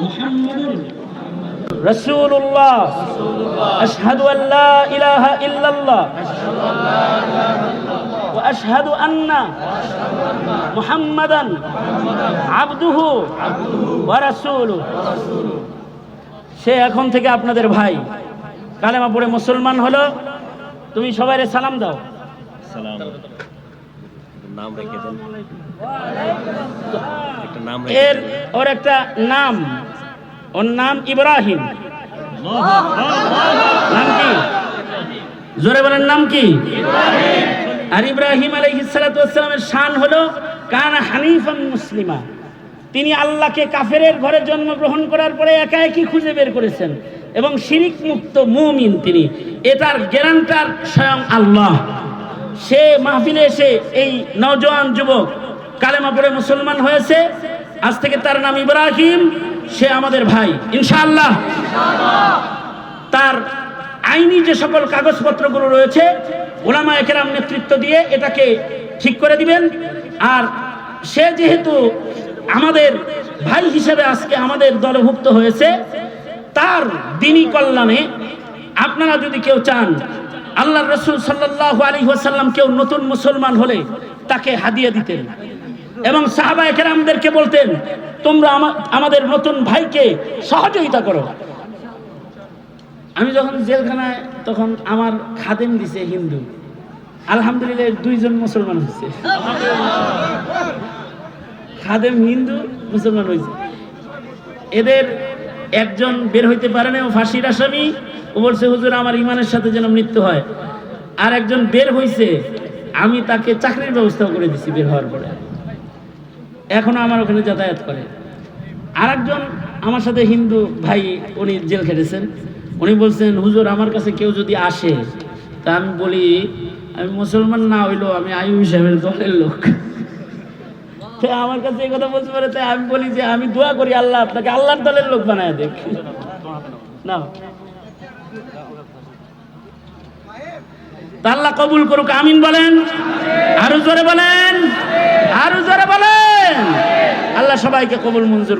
محمد رسول الله أشهد أن لا إله إلا الله وأشهد أن محمدا عبده ورسوله সে এখন থেকে আপনাদের ভাই কালেমা পড়ে মুসলমান হলো তুমি সবাই সালাম দাও সালাম নাম রেখে দেন একটা নাম এর ওর একটা নাম ওর নাম ইব্রাহিম। নাম কি? জোরে বলেন নাম কি? আর ইব্রাহিম আলাইহিসসালামের শান হলো কান হানিফাম মুসলিমা। তিনি আল্লাহকে কাফেরের ঘরে জন্মগ্রহণ করার পরে একা একই খুঁজে বের করেছেন এবং শিরিক মুক্ত মুমিন তিনি। এটার গ্যারান্টার স্বয়ং আল্লাহ। সে মাহফিলে এসে এই নওজোয়ান যুবক কালেমা পড়ে মুসলমান হয়েছে। আজ থেকে তার নাম ইব্রাহিম। সে আমাদের ভাই, ইনশাআল্লাহ। তার আইনি যে সকল কাগজপত্রগুলো রয়েছে ওলামা একরাম নেতৃত্ব দিয়ে এটাকে ঠিক করে দিবেন। আর সে যেহেতু আমাদের ভাই হিসেবে আজকে আমাদের দলভুক্ত হয়েছে, তার দিনী কল্যাণে আপনারা যদি কেউ চান আল্লাহ রসুল সাল্লাহ আলী ওয়াসাল্লাম কেউ নতুন মুসলমান হলে তাকে হাদিয়ে দিতেন। এবং সাহাবা একরামদেরকে বলতেন, তোমরা আমাদের নতুন ভাইকে সহযোগিতা করো। আমি যখন জেলখানায়, তখন আমার খাদেম দিছে হিন্দু। আলহামদুলিল্লাহ দুইজন মুসলমান হয়েছে খাদেম হিন্দু, মুসলমান হয়েছে এদের একজন বের হইতে পারে না ও ফাঁসির আসামি। ও বলছে, হুজুর, আমার ইমানের সাথে যেন মৃত্যু হয়। আর একজন বের হইছে, আমি তাকে চাকরির ব্যবস্থা করে দিছি বের হওয়ার পরে। এখনও আমার ওখানে যাতায়াত করে। আর একজন আমার সাথে হিন্দু ভাই, উনি জেল খেটেছেন। উনি বলছেন, হুজুর, আমার কাছে কেউ যদি আসে, তা আমি বলি, আমি মুসলমান না হইলেও আমি আয়ু সাহেবের দলের লোক। আমার কাছে এই কথা বলতে পারে তাই আমি বলি যে, আমি দোয়া করি আল্লাহ আপনাকে, আল্লাহর দলের লোক বানায় দেখ। না আল্লাহ কবুল করুক, আমিন বলেন। আরও জোরে বলেন আরও জোরে বলেন আল্লাহ সবাইকে কবুল মঞ্জুর